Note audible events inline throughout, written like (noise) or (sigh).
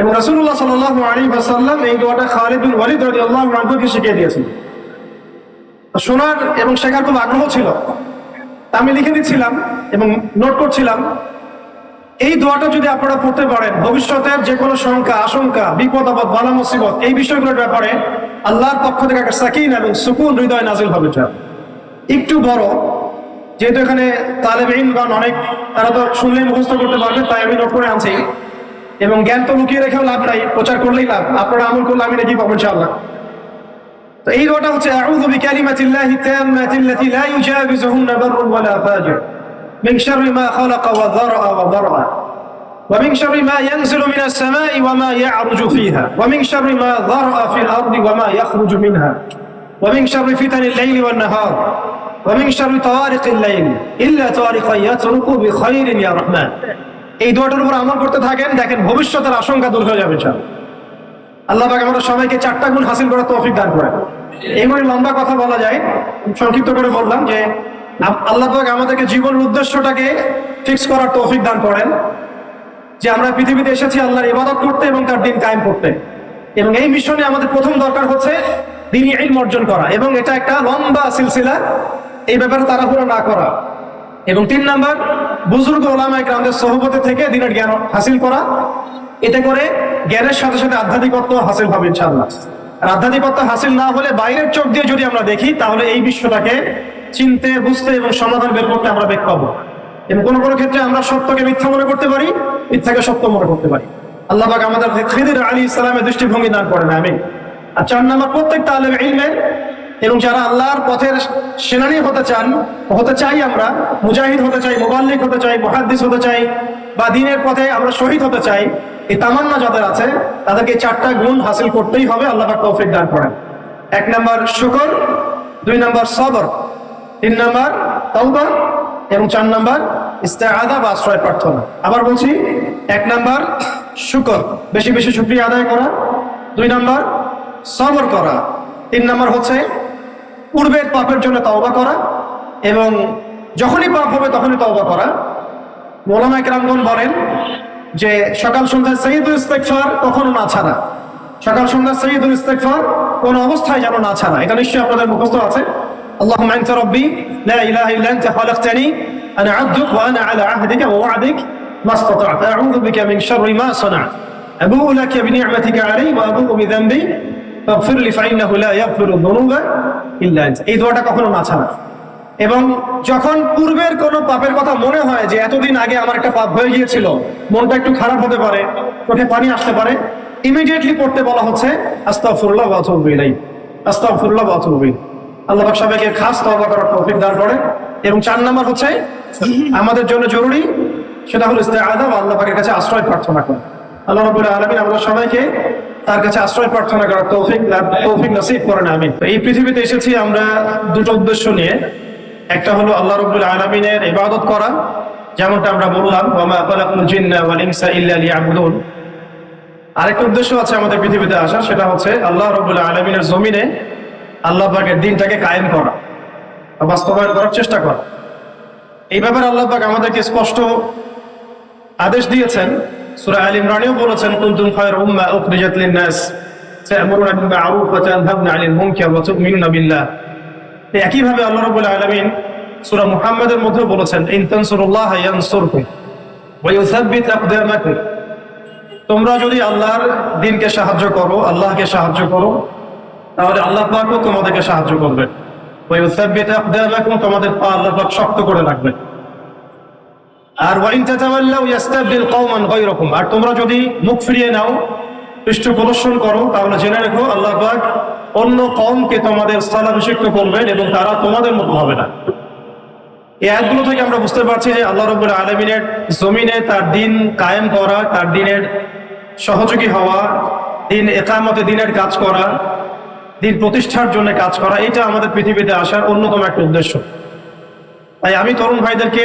এবং রসুল্লাহ সাল আলী আসাল্লাম এই দোয়াটা খালিদুল ওয়ালিদ রদি আল্লাহ রানকে শিখিয়ে দিয়েছিলেন তো শোনার এবং শেখার খুব আগ্রহ ছিল। আমি লিখে দিচ্ছিলাম এবং নোট করছিলাম। এই দোয়াটা যদি আপনারা পড়তে পারেন, ভবিষ্যতের যে কোনো শঙ্কা, আশঙ্কা, বিপদ, আপদ, বালা, মুসিবত, এই বিষয়গুলোর ব্যাপারে আল্লাহর পক্ষ থেকে একটা সাকিন এবং সুকুন হৃদয় নাজিল হবে একটু বড়, যেহেতু এখানে তালেব ইনগণ অনেক, তারা তো শুনলে মুখস্থ করতে পারবে, তাই আমি নোট করে আনছি। এবং জ্ঞান তো লুকিয়ে রেখেও লাভ নাই প্রচার করলেই লাভ আপনারা আমল করলে আমি নাকি পাবো ইনশাআল্লাহ তো এই দোয়াটা হচ্ছে আউযু বিকালিমাতিল্লাহি তাম্মাতিল্লাতি লা ইউজাবিজুহুন্না বাররুন ওয়ালা ফাজির من شر ما خلق وذرأ وضرأ ومن شر ما ينزل من السماء وما يعرج فيها ومن شر ما ذرأ في الأرض وما يخرج منها ومن شر فتن الليل والنهار ومن شر طوارق الليل إلا طارقا يترك بخير يا رحمن এই দোয়াটার উপর আমল করতে থাকেন, দেখেন ভবিষ্যতের আশঙ্কা দূর হয়ে যাবে ইনশাআল্লাহ। আল্লাহ পাক আমাদের সবাইকে চারটা গুণ হাসিল করার তৌফিক দান করে এইভাবে লম্বা কথা বলা যায়, সংক্ষিপ্ত করে বললাম যে আল্লাহ পাক আমাদেরকে জীবনের উদ্দেশ্যটাকে ফিক্স করার তৌফিক দান করেন, যে আমরা পৃথিবীতে এসেছি আল্লাহর ইবাদত করতে এবং তার দিন কায়েম করতে। এবং এই মিশনে আমাদের প্রথম দরকার হচ্ছে দিনই ইলম অর্জন করা, এবং এটা একটা লম্বা সিলসিলা, এই ব্যাপারে তাড়াহুড়ো না করা। এবং তিন নাম্বার, বুজুর্গ ওলামায় গ্রামদের সহপতি থেকে দিনের জ্ঞান হাসিল করা। এতে করে জ্ঞানের সাথে সাথে আধ্যাত্মিকত্ব হাসিল হবে ইনশাআল্লাহ। আর আধ্যাত্মিকত্ব হাসিল না হলে বাইরের চোখ দিয়ে যদি আমরা দেখি, তাহলে এই বিশ্বটাকে চিনতে, বুঝতে এবং সমাধান বের করতে আমরা বেগ পাবো। এবং কোনো কোনো ক্ষেত্রে আমরা সত্যকে মিথ্যা মনে করতে পারি, মিথ্যাকে সত্য মনে করতে পারি। আল্লাহ আমাদের খিদির আলী ইসলামের দৃষ্টিভঙ্গি দান করেন আমি আর চার নাম্বার, প্রত্যেকটা আলেম ইলমের এবং যারা আল্লাহর পথের সেনানি হতে চান, হতে চাই আমরা, মুজাহিদ হতে চাই, মোবাল্লিক হতে চাই, মহাদ্দিস হতে চাই, বা দিনের পথে আমরা শহীদ হতে চাই, এই তামান্না যাদের আছে, তাদেরকে চারটা গুণ হাসিল করতেই হবে, আল্লাহ পাক তৌফিক দান করেন। এক নাম্বার শুকর, দুই নাম্বার সবর, তিন নাম্বার তওবা, এবং চার নাম্বার ইস্তেআদা বা আশ্রয় প্রার্থনা। আবার বলছি, এক নাম্বার শুকর, বেশি বেশি শুকরিয়া আদায় করা, দুই নাম্বার সবর করা, তিন নাম্বার হচ্ছে পূর্বের পাপের জন্য তওবা করা এবং যখনই পাপ হবে তখনই তওবা করা মোলামা একরামগণ বলেন যে সকাল সন্ধ্যায় সঈদুল ইস্তেকফার কখনো না ছাড়া সকাল সন্ধ্যা সঈদুল ইস্তেকফার কোন অবস্থায় যেন না ছাড়া এটা নিশ্চয়ই আপনাদের মুখস্থ আছে اللهم انت ربي لا اله الا انت خلقتني انا عبدك وانا على عهدك ووعدك ما استطعت اعوذ بك من شر ما صنعت ابوء لك بنعمتك علي وابوء بذنبي এই দোয়াটা কখনো না। ছাড়া এবং যখন পূর্বের কোনো পাপের কথা মনে হয় যে এতদিন আগে আমার একটা পাপ হয়ে গিয়েছিল, মনটা একটু খারাপ হতে পারে, চোখে পানি আসতে পারে ইমিডিয়েটলি পড়তে বলা হচ্ছে আস্তাফুল্লাহ আস্তাফুল্লাহ আল্লাহ সবাইকে খাস তবা করার টপিক দাঁড় করে এবং চার নাম্বার হচ্ছে, আমাদের জন্য জরুরি, সেটা হলো ইস্তে আদাব আল্লাহ পাকের কাছে আশ্রয় প্রার্থনা করে। আল্লাহ রবুল্লাহ আলমিন আমরা সবাইকে তার কাছে আশ্রয় প্রার্থনা করার তৌফিক তৌফিক নসিব করেন আমি এই পৃথিবীতে এসেছি আমরা দুটো উদ্দেশ্য নিয়ে। একটা হলো আল্লাহ রব্বুল আলমিনের ইবাদত করা, যেমনটা আমরা বললাম আরেকটা উদ্দেশ্য আছে আমাদের পৃথিবীতে আসা, সেটা হচ্ছে আল্লাহ রব্বুল আলমিনের জমিনে আল্লাহ পাকের দিনটাকে কায়েম করা বাস্তবায়ন করার চেষ্টা করা। এই ব্যাপারে আল্লাহ পাক আমাদেরকে স্পষ্ট আদেশ দিয়েছেন আল ইমরানেও বলেছেন, কুনতুম উখরিজাত লিন-নাস, তা'মুরুনা বিল মা'রুফ ওয়া তানহাউনা 'আনিল মুনকার ওয়া তু'মিনুনা বিল্লাহ। আল্লাহ রাব্বুল আলামিন মুহাম্মাদের মধ্যে বলেছেন, ইন তানসুরুল্লাহ ইয়ানসুরকুম ওয়া ইউসাব্বিত আকদামাকুম। তোমরা যদি আল্লাহর দিনকে সাহায্য করো, আল্লাহকে সাহায্য করো, তাহলে আল্লাহ পাকও তোমাদেরকে সাহায্য করবে। ওয়া ইউসাব্বিত আকদামাকুম, তোমাদের পা আল্লাহ পাক শক্ত করে রাখবেন আর আর তোমরা যদি মুখ ফিরিয়ে নাও, পৃষ্ঠ প্রদর্শন করো, তাহলে জেনে রেখো আল্লাহ অন্য কমকে তোমাদের স্থলাভিষিক্ত করবেন এবং তারা তোমাদের মতো হবে না। এই আয়াতগুলো থেকে আমরা বুঝতে পারছি যে আল্লাহ রব্বুল আলমিনের জমিনে তার দিন কায়েম করা, তার দিনের সহযোগী হওয়া, দিন একামতে দিনের কাজ করা, দিন প্রতিষ্ঠার জন্য কাজ করা, এটা আমাদের পৃথিবীতে আসার অন্যতম একটা উদ্দেশ্য। তাই আমি তরুণ ভাইদেরকে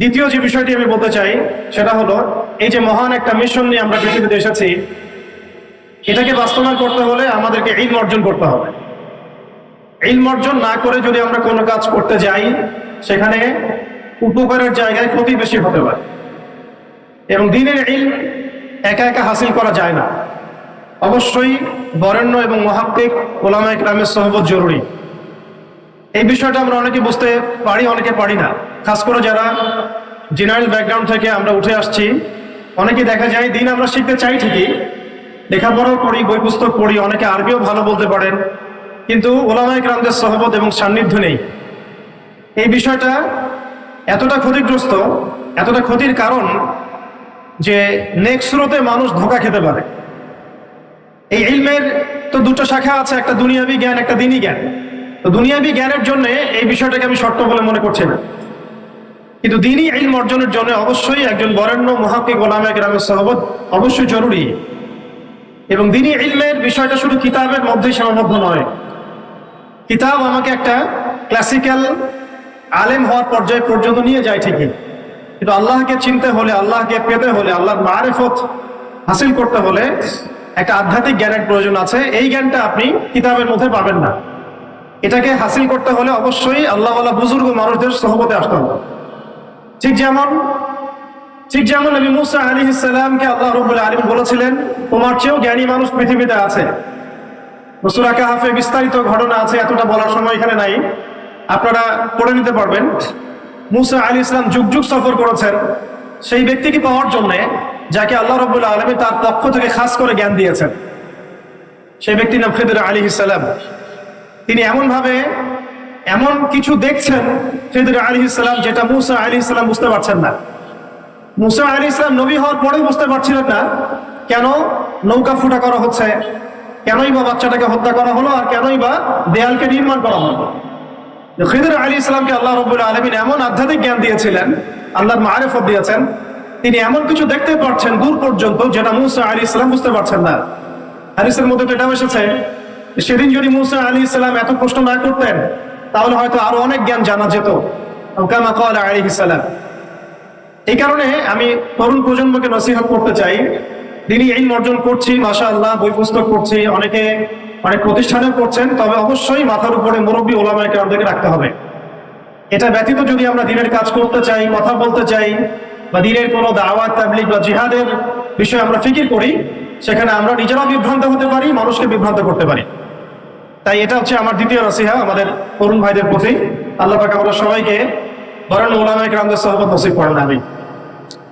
দ্বিতীয় যে বিষয়টি আমি বলতে চাই, সেটা হলো, এই যে মহান একটা মিশন নিয়ে আমরা পৃথিবীতে এসেছি, এটাকে বাস্তবায়ন করতে হলে আমাদেরকে ইলম অর্জন করতে হবে। ইলম অর্জন না করে যদি আমরা কোনো কাজ করতে যাই, সেখানে উপকারের জায়গায় ক্ষতি বেশি হতে পারে। এবং দিনের ইলম একা একা হাসিল করা যায় না। অবশ্যই বরেণ্য এবং মহাত্মিক ওলামা ইকরামের সহবত জরুরি। এই বিষয়টা আমরা অনেকে বুঝতে পারি, অনেকে পারি না। খাস করে যারা জেনারেল ব্যাকগ্রাউন্ড থেকে আমরা উঠে আসছি, অনেকে দেখা যায় দিন আমরা শিখতে চাই ঠিকই, লেখাপড়াও করি বই পুস্তক পড়ি, অনেকে আরবিও ভালো বলতে পারেন, কিন্তু ওলামায়িক রামদের সহবত এবং সান্নিধ্য নেই। এই বিষয়টা এতটা ক্ষতিগ্রস্ত, এতটা ক্ষতির কারণ যে নেক্সট স্রোতে মানুষ ধোকা খেতে পারে। এই ইলমের তো দুটো শাখা আছে, একটা দুনিয়াবি জ্ঞান, একটা দিনই জ্ঞান। তো দুনিয়াবি জ্ঞানের জন্য এই বিষয়টাকে আমি শর্ত বলে মনে করছি না। কিন্তু দিনই ইলম অর্জনের জন্য অবশ্যই একজন বরেণ্য মহাকিক গোলামে গ্রামের সহবত অবশ্যই জরুরি। এবং দিনই ইলমের বিষয়টা শুধু কিতাবের মধ্যেই সীমাবদ্ধ নয়। কিতাব আমাকে একটা ক্লাসিক্যাল আলেম হওয়ার পর্যায়ে পর্যন্ত নিয়ে যায় ঠিকই। কিন্তু আল্লাহকে চিনতে হলে, আল্লাহকে পেতে হলে, আল্লাহর মারেফত হাসিল করতে হলে একটা আধ্যাত্মিক জ্ঞানের প্রয়োজন আছে। এই জ্ঞানটা আপনি কিতাবের মধ্যে পাবেন না। এটাকে হাসিল করতে হলে অবশ্যই আল্লাহ আল্লাহ বুজুর্গ মানুষদের সহবতে আসতে হবে। ঠিক যেমন ঠিক যেমন নবী মুসা আলী ইসলামকে আল্লাহ রবুল্লাহ আলিম বলেছিলেন, তোমার চেয়েও জ্ঞানী মানুষ পৃথিবীতে আছে। রসুরা কাহাফে বিস্তারিত ঘটনা আছে, এতটা বলার সময় এখানে নাই। আপনারা পড়ে নিতে পারবেন। মুসা আলী ইসলাম যুগ যুগ সফর করেছেন। সেই ব্যক্তিকে পাওয়ার জন্যে যাকে আল্লাহ রবুল্লাহ আলমী তার পক্ষ থেকে খাস করে জ্ঞান দিয়েছেন। সেই ব্যক্তির নাম খেদুর আলী ইসলাম তিনি এমনভাবে এমন কিছু দেখছেন খেদুর আলী ইসলাম, যেটা মুসা আলী ইসলাম বুঝতে পারছেন না। মুসা আলী ইসলাম নবী হওয়ার পরেও বুঝতে পারছিলেন না কেন নৌকা ফুটা করা হচ্ছে, কেনই বা বাচ্চাটাকে হত্যা করা হলো আর কেনই বা দেয়ালকে নির্মাণ করা হলো। খিদর আলী ইসলামকে আল্লাহ রবুল্লা আলমিন এমন আধ্যাত্মিক জ্ঞান দিয়েছিলেন, আল্লাহর মারেফত দিয়েছেন, তিনি এমন কিছু দেখতে পাচ্ছেন দূর পর্যন্ত যেটা মুসা আলী ইসলাম বুঝতে পারছেন না। হারিসের মধ্যে তো এটাও এসেছে সেদিন যদি মুসা আলী ইসলাম এত প্রশ্ন না করতেন, তাহলে হয়তো আরও অনেক জ্ঞান জানা যেত। আলী ইসলাম এই কারণে আমি তরুণ প্রজন্মকে নসিহত করতে চাই। তিনি এই অর্জন করছি মাসা আল্লাহ বই পুস্তক করছি অনেকে অনেক প্রতিষ্ঠানে করছেন তবে অবশ্যই মাথার উপরে মুরব্বী ওলামায়কে আমাদেরকে রাখতে হবে। এটা ব্যতীত যদি আমরা দিনের কাজ করতে চাই, কথা বলতে চাই, বা দিনের কোনো দাওয়াত, তাবলিগ বা জিহাদের বিষয়ে আমরা ফিকির করি, সেখানে আমরা নিজেরাও বিভ্রান্ত হতে পারি, মানুষকে বিভ্রান্ত করতে পারি। তাই এটা হচ্ছে আমার দ্বিতীয় নসিহা আমাদের তরুণ ভাইদের প্রতি। আল্লাহ পাক আমরা সবাইকে বরণ ওলামায় গ্রামদের সহবত নসিব করেন আমি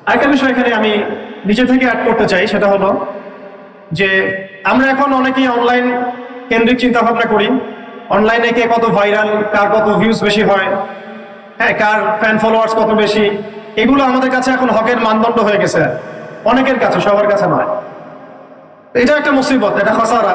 আরেকটা বিষয় এখানে আমি নিজে থেকে অ্যাড করতে চাই, সেটা হলো যে আমরা এখন অনেকেই অনলাইন কেন্দ্রিক চিন্তা ভাবনা করি অনলাইনে কে কত ভাইরাল কার কত ভিউজ বেশি হয় হ্যাঁ কার ফ্যান ফলোয়ার্স কত বেশি, এগুলো আমাদের কাছে এখন হকের মানদণ্ড হয়ে গেছে। অনেকের কাছে, সবার কাছে নয়। এটা একটা মুসিবত, এটা খসারা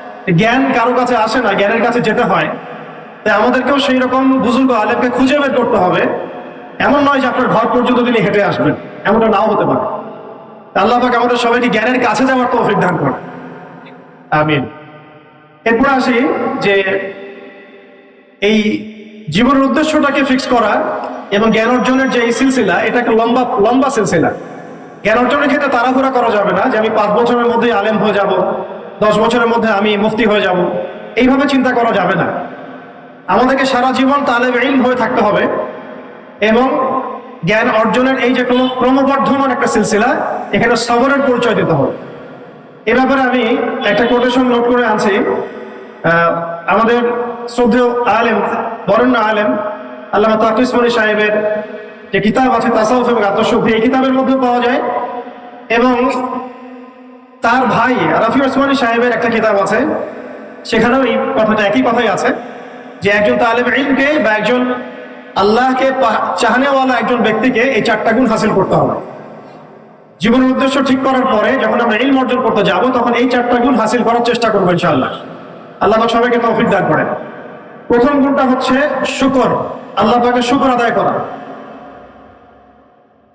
জ্ঞান কারও কাছে আসে না, জ্ঞানের কাছে যেতে হয়। তাই আমাদেরকেও সেই রকম বুজুর্গ আলেমকে খুঁজে বের করতে হবে। এমন নয় যে আপনার ঘর পর্যন্ত তিনি হেঁটে আসবেন, এমনটা নাও হতে পারে। আল্লাহ পাক আমাদের সবাইকে জ্ঞানের কাছে যাওয়ার তৌফিক দান করে আমিন। এরপর আসি যে এই জীবনের উদ্দেশ্যটাকে ফিক্স করা এবং জ্ঞান অর্জনের যে এই সিলসিলা এটা একটা লম্বা লম্বা সিলসিলা। জ্ঞান অর্জনের ক্ষেত্রে তাড়াহুড়া করা যাবে না যে আমি পাঁচ বছরের মধ্যে আলেম হয়ে যাব। দশ বছরের মধ্যে আমি মুফতি হয়ে যাব। এইভাবে চিন্তা করা যাবে না। আমাদেরকে সারা জীবন তালেব ইলম হয়ে থাকতে হবে এবং জ্ঞান অর্জনের এই যে ক্রম- ক্রমবর্ধমান একটা সিলসিলা, এখানে সবরের পরিচয় দিতে হবে। এ ব্যাপারে আমি একটা কোটেশন নোট করে আনছি। আমাদের শ্রদ্ধেয় আলেম, বরেণ্য আলেম আল্লাহ তাকিসমনি সাহেবের যে কিতাব আছে, তাসাউফ এবং আত্মশুদ্ধি, এই কিতাবের মধ্যে পাওয়া যায়। এবং তার ভাই রাফি ওসমানী সাহেবের একটা কিতাব আছে। সেখানেও এই কথাটা, একই কথাই আছে যে একজন তালেব ইলমকে বা একজন আল্লাহকে চাহনেওয়ালা একজন ব্যক্তিকে এই চারটা গুণ হাসিল করতে হবে। জীবনের উদ্দেশ্য ঠিক করার পরে যখন আমরা ইলম অর্জন করতে যাব, তখন এই চারটা গুণ হাসিল করার চেষ্টা করব ইনশাআল্লাহ। আল্লাহ সবাইকে তৌফিক দান করেন। প্রথম গুণটা হচ্ছে শুকর। আল্লাহ পাকে শুকর আদায় করা।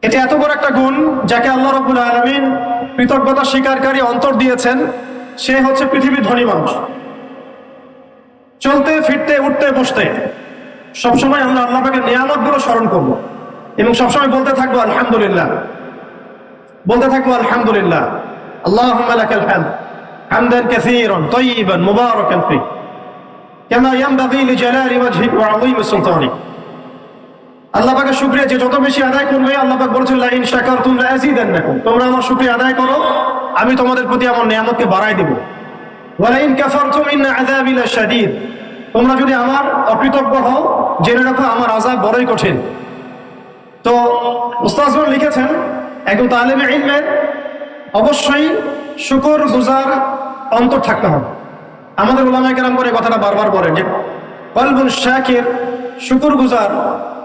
এটা এত বড় একটা গুণ যাকে আল্লাহ রবুল আলমিন কৃতজ্ঞতা স্বীকারকারী অন্তর দিয়েছেন, সে হচ্ছে পৃথিবীর ধনী মানুষ। চলতে, ফিরতে, উঠতে, বসতে, সবসময় আমরা আল্লাহকে পাকে নিয়ামতগুলো স্মরণ করব এবং সবসময় বলতে থাকব আলহামদুলিল্লাহ। বলতে থাকব আলহামদুলিল্লাহ। আল্লাহ হামদান কাসীরান, তাইয়িবান, মুবারাকান ফি কামা ইয়ানবাগি আল্লাহ পাকের শুকরিয়া যে যত বেশি আদায় করবে, আল্লাহ পাক বলেছেন লা ইন শাকারতুম লা আযীদান্নাকুম তোমরা আমার শুকরিয়া আদায় করো, আমি তোমাদের প্রতি আমার নিয়ামতকে বাড়াই দেব। ওয়া লা ইন কাফারতুম ইন্না আযাবি তোমরা যদি আমার অকৃতজ্ঞ হও, জেনে রাখো আমার আযাব বড়ই কঠিন। তো উস্তাজগণ লিখেছেন, একজন তালেবে ইলমের অবশ্যই শুকর গুজার অন্তর থাকতে হবে। আমাদের ওলামায় কেরাম করে কথাটা বারবার বলেন যে, কলবুল শাকের শুকর গুজার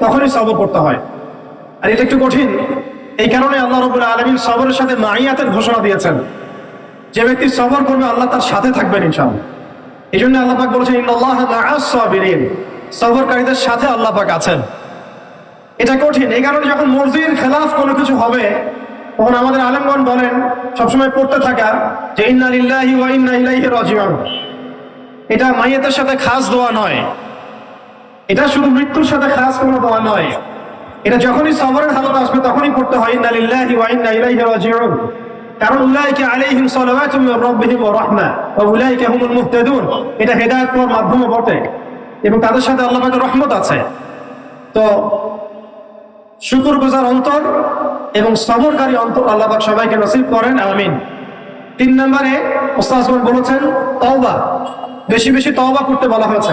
তখনই সবর করতে হয়। আর এটা একটু কঠিন। এই কারণে আল্লাহ রবুল আলমীর সবরের সাথে মাইয়াতের ঘোষণা দিয়েছেন। যে ব্যক্তি সবর করবে, আল্লাহ তার সাথে থাকবেন ইনশাআল্লাহ। এই জন্য আল্লাহ পাক বলেছেন সবরকারীদের সাথে আল্লাহ পাক আছেন। এটা কঠিন। এই কারণে যখন মর্জির খেলাফ কোনো কিছু হবে, তখন আমাদের আলেমগণ বলেন, সবসময় পড়তে থাকা যে, ইন্না লিল্লাহি ওয়া ইন্না ইলাইহি রাজিউন। এটা মাইয়াতের সাথে খাস দোয়া নয়। এটা শুধু মৃত্যুর সাথে খাস কোনো দোয়া নয়। এটা যখনই সবরের হালত আসবে, তখনই পড়তে হয় কারণ তাদের সাথে রহমত আছে। তো গুজার অন্তর এবং অন্তর আল্লাহ সবাইকে নসিব করেন, আমিন। তিন নম্বরে বলেছেন, তওবা। বেশি বেশি তওবা করতে বলা হয়েছে।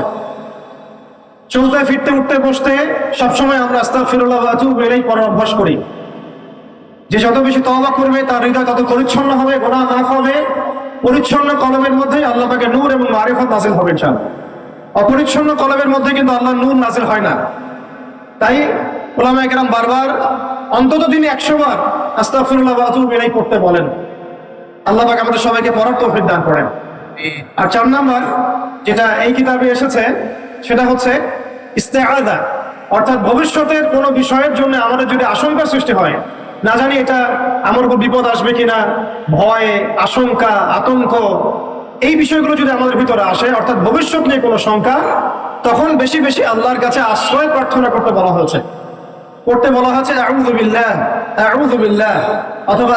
চলতে ফিরতে উঠতে বসতে সবসময় আমরা আস্তাগফিরুল্লাহ ওয়া আতুবু ইলাইহি পড়ার অভ্যাস করি। যে যত বেশি তওবা করবে তার হৃদয় তত পরিচ্ছন্ন হবে গোনা মাফ হবে। পরিচ্ছন্ন কলমের মধ্যে আল্লাহ পাকে নূর এবং মারিফত নাসিল হবে চান অপরিচ্ছন্ন কলমের মধ্যে কিন্তু আল্লাহ নূর নাজিল হয় না। তাই ওলামা একরাম বারবার অন্তত দিনে একশো বার আস্তাগফিরুল্লাহ ওয়া আতুবু ইলাইহি পড়তে বলেন। আল্লাহ পাক আমাদের সবাইকে পড়ার তৌফিক দান করেন। আর চার নাম্বার যেটা এই কিতাবে এসেছে সেটা হচ্ছে ইস্তেআদা, অর্থাৎ ভবিষ্যতের কোনো বিষয়ের জন্য আমাদের যদি আশঙ্কা সৃষ্টি হয়, না জানি এটা আমার উপর বিপদ আসবে কিনা, ভয়, আশঙ্কা, আতঙ্ক, এই বিষয়গুলো যদি আমাদের ভিতরে আসে, অর্থাৎ ভবিষ্যৎ নিয়ে কোনো শঙ্কা, তখন বেশি বেশি আল্লাহর কাছে আশ্রয় প্রার্থনা করতে বলা হয়েছে। করতে বলা হয়েছে অথবা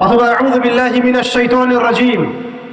অথবা রাজীম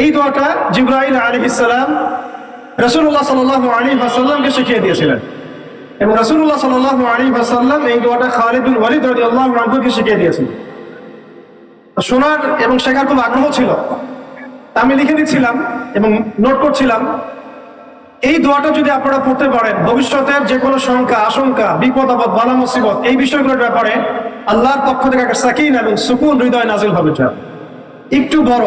এই দোয়াটা জিব্রাইল আলী ইসালাম রসুল্লাহ সাল আলী আসাল্লামকে শিখিয়ে দিয়েছিলেন। এবং রসুল্লাহ সাল আলী আসাল্লাম এই দোয়াটা খালিদ বিন ওয়ালিদ রদি আল্লাহ রানকুকে শিখিয়ে দিয়েছিলেন শোনার এবং শেখার খুব আগ্রহ ছিল। আমি লিখে দিচ্ছিলাম এবং নোট করছিলাম। এই দোয়াটা যদি আপনারা পড়তে পারেন, ভবিষ্যতের যে কোনো শঙ্কা, আশঙ্কা, বিপদ, আপদ, বালা, মুসিবত এই বিষয়গুলোর ব্যাপারে আল্লাহর পক্ষ থেকে একটা সাকিন এবং সুকুন হৃদয় নাজিল হবে একটু বড়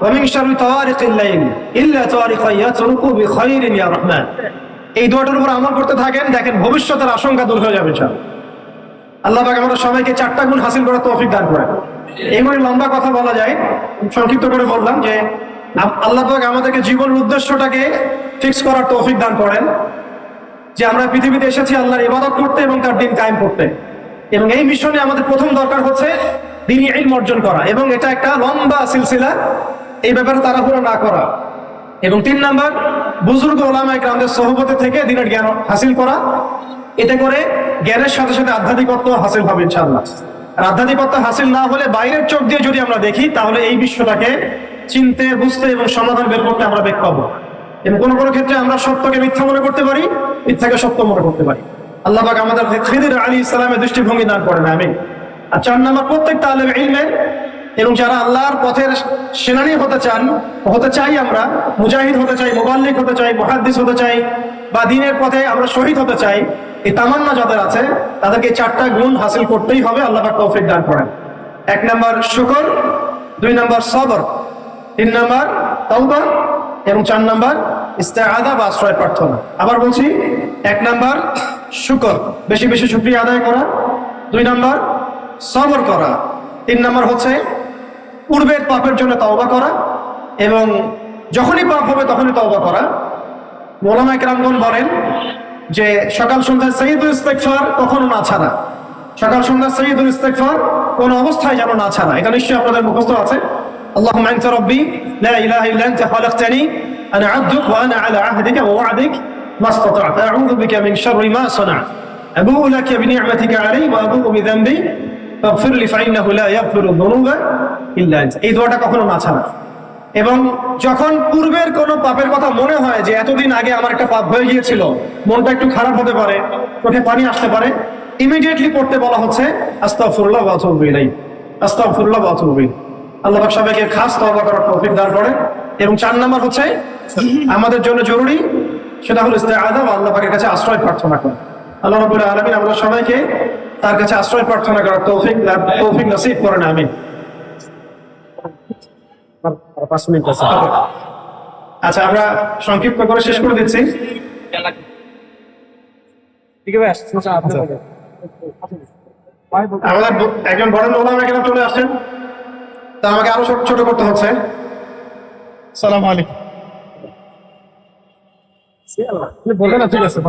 ومن شر طوارق الليل إلا طارقا يطرق بخير يا رحمن এই দোয়াটার উপর আমল করতে থাকেন দেখেন ভবিষ্যতের আশঙ্কা দূর হয়ে যাবে ইনশাআল্লাহ আল্লাহ পাক আমাদের সবাইকে চারটা গুণ হাসিল করার তৌফিক দান করেন এই মানে লম্বা কথা বলা যায় সংক্ষিপ্ত করে বললাম যে আপ- আল্লাহ পাক আমাদেরকে জীবনের উদ্দেশ্যটাকে ফিক্স করার তৌফিক দান করেন যে আমরা পৃথিবীতে এসেছি আল্লাহর ইবাদত করতে এবং তার দিন কায়েম করতে এবং এই মিশনে আমাদের প্রথম দরকার হচ্ছে দিনই ইলম অর্জন করা এবং এটা একটা লম্বা সিলসিলা এই ব্যাপারে তাড়াহুড়ো না করা। এবং তিন নাম্বার, বুজুর্গ ওলামায় গ্রামদের সহবতে থেকে দিনের জ্ঞান হাসিল করা। এতে করে জ্ঞানের সাথে সাথে আধ্যাত্মিকত্ব হাসিল হবে ইনশাআল্লাহ। আর আধ্যাত্মিকত্ব হাসিল না হলে বাইরের চোখ দিয়ে যদি আমরা দেখি, তাহলে এই বিশ্বটাকে চিনতে, বুঝতে এবং সমাধান বের করতে আমরা বেগ পাবো। এবং কোনো কোনো ক্ষেত্রে আমরা সত্যকে মিথ্যা মনে করতে পারি, মিথ্যাকে সত্য মনে করতে পারি। আল্লাহ আমাদের আলী ইসলামের দৃষ্টিভঙ্গি দান করেন আমি আর চার নাম্বার, প্রত্যেকটা আলেম ইলমে এবং যারা আল্লাহর পথের সেনানি হতে চান, হতে চাই আমরা, মুজাহিদ হতে চাই, মোবাল্লিক হতে চাই, মহাদ্দিস হতে চাই, বা দিনের পথে আমরা শহীদ হতে চাই, এই তামান্না যাদের আছে, তাদেরকে চারটা গুণ হাসিল করতেই হবে, আল্লাহ তৌফিক দান করেন। এক নাম্বার শুকর, দুই নাম্বার সবর, তিন নাম্বার তওবা, এবং চার নাম্বার ইস্তেআদা বা আশ্রয় প্রার্থনা। আবার বলছি, এক নাম্বার শুকর, বেশি বেশি শুকরিয়া আদায় করা, দুই নাম্বার সবর করা, তিন নাম্বার হচ্ছে পূর্বের পাপের জন্য তওবা করা এবং যখনই পাপ হবে তখনই তওবা করা। মোলামা একরামগণ বলেন যে সকাল সন্ধ্যা সঈদুল ইস্তেকফার কখনো না ছাড়া। সকাল সন্ধ্যা সঈদুল ইস্তেকফার কোন অবস্থায় যেন না ছাড়া। এটা নিশ্চয়ই আপনাদের মুখস্থ আছে। আল্লাহ মাইনসা রব্বি, লা ইলাহা ইল্লা আনতা খালাকতানি, আনা আবদুক ওয়া আনা আলা আহদিকা ওয়া ওয়াদিক মাসতাতা'তু। আউযু বিকা মিন শাররি মা সানা'তু আবুউ লাকা বিনি'মাতিকা আলাইহি ওয়া আবুউ বিযানবি এবং যখন পূর্বের কোন পাপের কথা মনে হয় যে এতদিন আগে আমার একটা পাপ হয়ে গিয়েছিল, মনটা একটু খারাপ হতে পারে, চোখে পানি আসতে পারে ইমিডিয়েটলি পড়তে বলা হচ্ছে আস্তাফুল্লাহ বাথরুবিলাই আস্তাফুল্লাহ বাথরুবিল আল্লাহ সবাইকে খাস তবা করার তৌফিক দাঁড় করে। এবং চার নাম্বার হচ্ছে, আমাদের জন্য জরুরি সেটা হলো ইস্তে আল্লাহ পাকের কাছে আশ্রয় প্রার্থনা করা। আল্লাহ রবুল্লাহ আলমিন আমরা সবাইকে তার কাছে আশ্রয় প্রার্থনা করার তৌফিক তৌফিক নসিব করেন আছে। আচ্ছা আমরা সংক্ষিপ্ত করে শেষ করে দিচ্ছি। ঠিক আছে আপনি বলেন। আমাদের একজন বড় ওলামা এখানে চলে আসছেন। তা আমাকে আরও ছোট ছোট করতে হচ্ছে। সালাম আলাইকুম। আপনি না ঠিক আছে।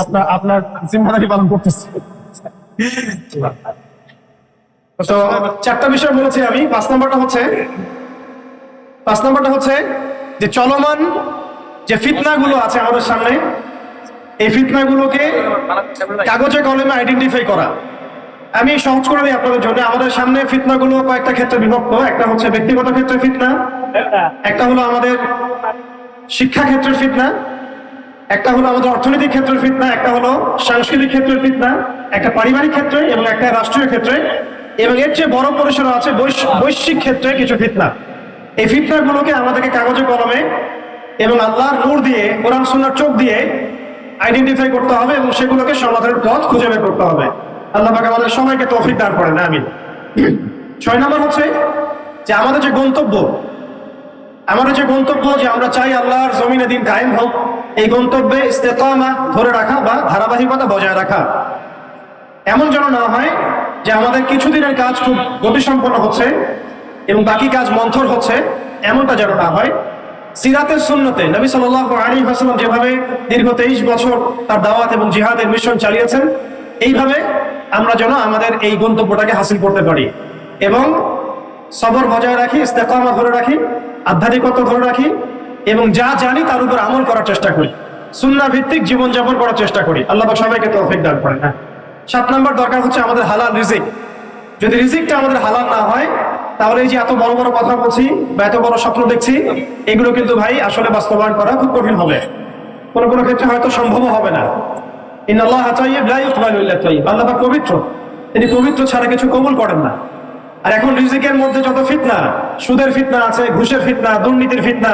আপনার আপনার জিম্মাদারি পালন করতেছি। (laughs) তো, চারটা বিষয় বলেছি আমি। পাঁচ নম্বরটা হচ্ছে, পাঁচ নম্বরটা হচ্ছে যে চলমান যে ফিতনাগুলো আছে আমাদের সামনে, এই ফিতনাগুলোকে কাগজে কলমে আইডেন্টিফাই করা। আমি সহজ করে দিই আপনাদের জন্য। আমাদের সামনে ফিতনাগুলো কয়েকটা ক্ষেত্রে বিভক্ত। একটা হচ্ছে ব্যক্তিগত ক্ষেত্রে ফিতনা, একটা হলো আমাদের শিক্ষা ক্ষেত্রের ফিতনা একটা হলো আমাদের অর্থনৈতিক ক্ষেত্রের ফিতনা, একটা হলো সাংস্কৃতিক ক্ষেত্রের ফিতনা, একটা পারিবারিক ক্ষেত্রে এবং একটা রাষ্ট্রীয় ক্ষেত্রে। এবং এর চেয়ে বড় পরিসরে আছে বৈশ- বৈশ্বিক ক্ষেত্রে কিছু ফিতনা। এই ফিতনাগুলোকে আমাদেরকে কাগজে কলমে এবং আল্লাহর নূর দিয়ে, কোরআন, সুন্নার চোখ দিয়ে আইডেন্টিফাই করতে হবে এবং সেগুলোকে সমাধানের পথ খুঁজে বের করতে হবে। আল্লাহ পাক আমাদের সবাইকে তৌফিক দান করেন আমি ছয় নম্বর হচ্ছে যে আমাদের যে গন্তব্য আমাদের যে গন্তব্য যে আমরা চাই আল্লাহর জমিনে দিন কায়েম হোক, এই গন্তব্যে ইস্তেকামা ধরে রাখা বা ধারাবাহিকতা বজায় রাখা। এমন যেন না হয় যে আমাদের কিছুদিনের কাজ খুব গতিসম্পন্ন হচ্ছে এবং বাকি কাজ মন্থর হচ্ছে, এমনটা যেন না হয়। সিরাতের সুন্নতে নবী সাল্লাহ আলী হাসলাম যেভাবে দীর্ঘ তেইশ বছর তার দাওয়াত এবং জিহাদের মিশন চালিয়েছেন, এইভাবে আমরা যেন আমাদের এই গন্তব্যটাকে হাসিল করতে পারি। এবং সবর বজায় রাখি, ইস্তেকামা ধরে রাখি আধ্যাত্মিকতা ধরে রাখি এবং যা জানি তার উপর আমল করার চেষ্টা করি। সুন্না ভিত্তিক জীবনযাপন করার চেষ্টা করি। আল্লাহ সবাইকে তৌফিক দান করেন। হ্যাঁ। সাত নম্বর দরকার হচ্ছে আমাদের হালাল রিজিক। যদি রিজিকটা আমাদের হালাল না হয়, তাহলে এই যে এত বড় বড় কথা বলছি বা এত বড় স্বপ্ন দেখছি, এগুলো কিন্তু ভাই আসলে বাস্তবায়ন করা খুব কঠিন হবে। কোনো কোনো ক্ষেত্রে হয়তো সম্ভবও হবে না। তাইয়্যিব। আল্লাহ পাক পবিত্র। তিনি পবিত্র ছাড়া কিছু কবুল করেন না। আর এখন রিজিকের মধ্যে যত ফিতনা সুদের ফিতনা আছে, ঘুষের ফিতনা দুর্নীতির ফিতনা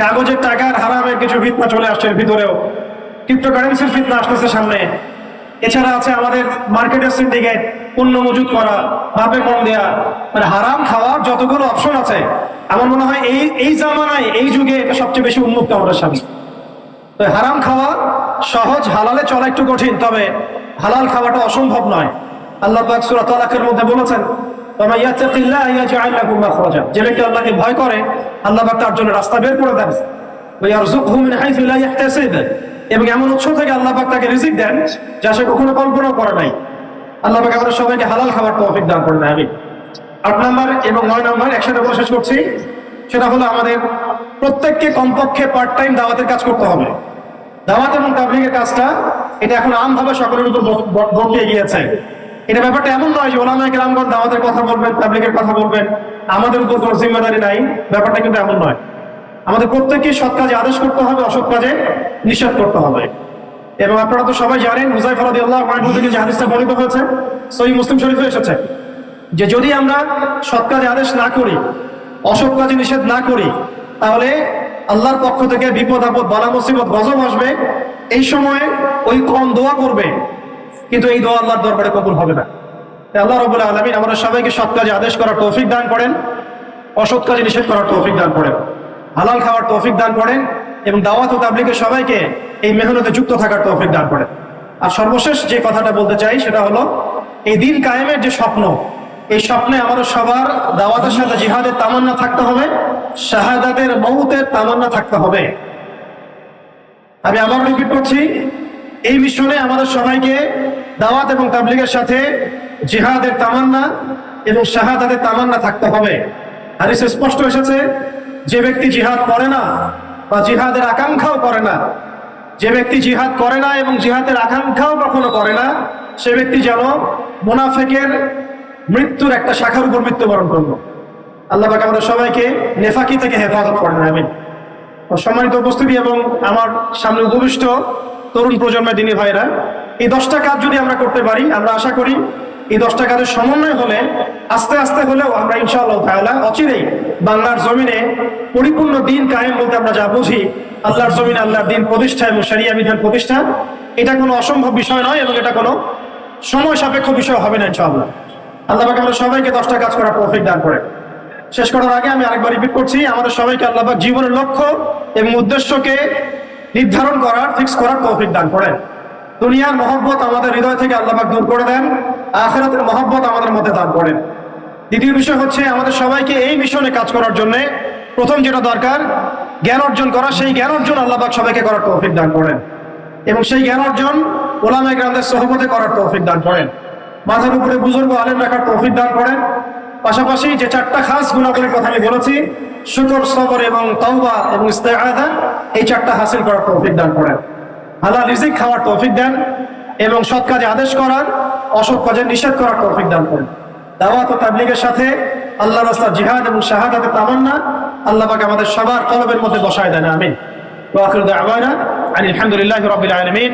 কাগজের টাকার হারামের কিছু ফিতনা চলে আসছে ভিতরেও। ক্রিপ্টোকারেন্সির ফিতনা আসতেছে সামনে। এছাড়া আছে আমাদের মার্কেটের সিন্ডিকেট পণ্য মজুত করা ভাবে কম দেয়া। মানে হারাম খাওয়ার যতগুলো অপশন আছে, আমার মনে হয় এই এই জামানায়, এই যুগে এটা সবচেয়ে বেশি উন্মুক্ত আমাদের সামনে তো হারাম খাওয়া সহজ, হালালে চলা একটু কঠিন, তবে হালাল খাওয়াটা অসম্ভব নয়। আল্লাহ পাক সূরা তালাকের মধ্যে বলেছেন যে ব্যক্তি আল্লাহকে ভয় করে, আল্লাহ তার জন্য রাস্তা বের করে দেন। এবং এমন উৎস থেকে আল্লাহ তাকে দেন, যা সে কখনো নাই। আল্লাহ আমাদের সবাইকে হালাল খাবার আমি আট নাম্বার এবং নয় নাম্বার একসাথে করছি, সেটা হলো আমাদের প্রত্যেককে কমপক্ষে পার্ট টাইম দাওয়াতের কাজ করতে হবে। দাওয়াত এবং তাবলিগের কাজটা, এটা এখন আমভাবে সকলের উপর বর্তিয়ে গিয়েছে। এটা ব্যাপারটা এমন নয় যে ওলামা কেরামগণ দাওয়াতের কথা বলবেন, তাবলিগের কথা বলবেন। আমাদের উপর কোনো জিম্মেদারি নাই, ব্যাপারটা কিন্তু এমন নয়। আমাদের প্রত্যেককে সৎ কাজে আদেশ করতে হবে, অসৎ কাজে নিষেধ করতে হবে। এবং আপনারা তো সবাই জানেন হুজাই ফরাদি আল্লাহ থেকে যে হাদিসটা বর্ণিত হয়েছে সহি মুসলিম শরীফে এসেছে, যে যদি আমরা সৎ কাজে আদেশ না করি, অসৎ কাজে নিষেধ না করি, তাহলে আল্লাহর পক্ষ থেকে বিপদ আপদ, বালা মুসিবত, গজব আসবে। এই সময়ে ওই কম দোয়া করবে কিন্তু এই দোয়া আল্লাহর দরবারে কবুল হবে না। আল্লাহ রবুল আলমিন আমরা সবাইকে সৎ কাজে আদেশ করার তৌফিক দান করেন, অসৎ কাজে নিষেধ করার তৌফিক দান করেন, হালাল খাওয়ার তৌফিক দান করেন এবং দাওয়াত ও তাবলিকে সবাইকে এই মেহনতে যুক্ত থাকার তৌফিক দান করেন। আর সর্বশেষ যে কথাটা বলতে চাই সেটা হলো, এই দিন কায়েমের যে স্বপ্ন, এই স্বপ্নে আমাদের সবার দাওয়াতের সাথে জিহাদের তামান্না থাকতে হবে, শাহাদাতের মৌতের তামান্না থাকতে হবে। আমি আবার রিপিট করছি এই মিশনে আমাদের সবাইকে দাওয়াত এবং তাবলিগের সাথে জিহাদের তামান্না এবং শাহাদাতের তামান্না থাকতে হবে। হাদিসে স্পষ্ট এসেছে, যে ব্যক্তি জিহাদ করে না বা জিহাদের আকাঙ্ক্ষাও করে না, যে ব্যক্তি জিহাদ করে না এবং জিহাদের আকাঙ্ক্ষাও কখনো করে না, সে ব্যক্তি যেন মোনাফেকের মৃত্যুর একটা শাখার উপর মৃত্যুবরণ করল। আল্লাহ পাক আমাদের সবাইকে নেফাকি থেকে হেফাজত করেন আমি সম্মানিত উপস্থিতি এবং আমার সামনে উপবিষ্ট তরুণ প্রজন্মের দিনী ভাইরা, এই দশটা কাজ যদি আমরা করতে পারি, আমরা আশা করি এই দশটা কাজের সমন্বয় হলে, আস্তে আস্তে হলেও আমরা ইনশাআল্লাহ অচিরেই বাংলার জমিনে পরিপূর্ণ দিন কায়েম বলতে আমরা যা বুঝি, আল্লাহর জমিনে আল্লাহর দিন প্রতিষ্ঠা এবং শরিয়া বিধান প্রতিষ্ঠা, এটা কোনো অসম্ভব বিষয় নয় এবং এটা কোনো সময় সাপেক্ষ বিষয় হবে না ইনশাআল্লাহ। আল্লাহ পাক আমরা সবাইকে দশটা কাজ করার তৌফিক দান করে। শেষ করার আগে আমি আরেকবার রিপিট করছি, আমাদের সবাইকে আল্লাহ জীবনের লক্ষ্য এবং উদ্দেশ্যকে নির্ধারণ করার ফিক্স করার তৌফিক দান করেন। দুনিয়ার মহব্বত আমাদের হৃদয় থেকে আল্লাহাক দূর করে দেন, আখেরাতের মহব্বত আমাদের মধ্যে দান করেন। দ্বিতীয় বিষয় হচ্ছে আমাদের সবাইকে এই মিশনে কাজ করার জন্য প্রথম যেটা দরকার, জ্ঞান অর্জন করা, সেই জ্ঞান অর্জন আল্লাহ পাক সবাইকে করার তৌফিক দান করেন। এবং সেই জ্ঞান অর্জন ওলামা গ্রামদের সহমতে করার তৌফিক দান করেন। মাথার উপরে বুজুর্গ আলেম রাখার তৌফিক দান করেন। পাশাপাশি যে চারটা খাস গুণাবলীর কথা আমি বলেছি, শুকর, সবর এবং তওবা এবং ইস্তেআদা এই চারটা হাসিল করার তৌফিক দান করেন। হালাল রিজিক খাওয়ার তৌফিক দেন এবং সৎ কাজে আদেশ করার, অসৎ কাজে নিষেধ করার তৌফিক দান করেন। দাওয়াত ও তাবলিগের সাথে আল্লাহ রাস্তা জিহাদ এবং শাহাদাতের তামান্না আল্লাহ পাক আমাদের সবার কলবের মধ্যে বসায় দেন, আমিন। আলহামদুলিল্লাহি রাব্বিল আলামিন।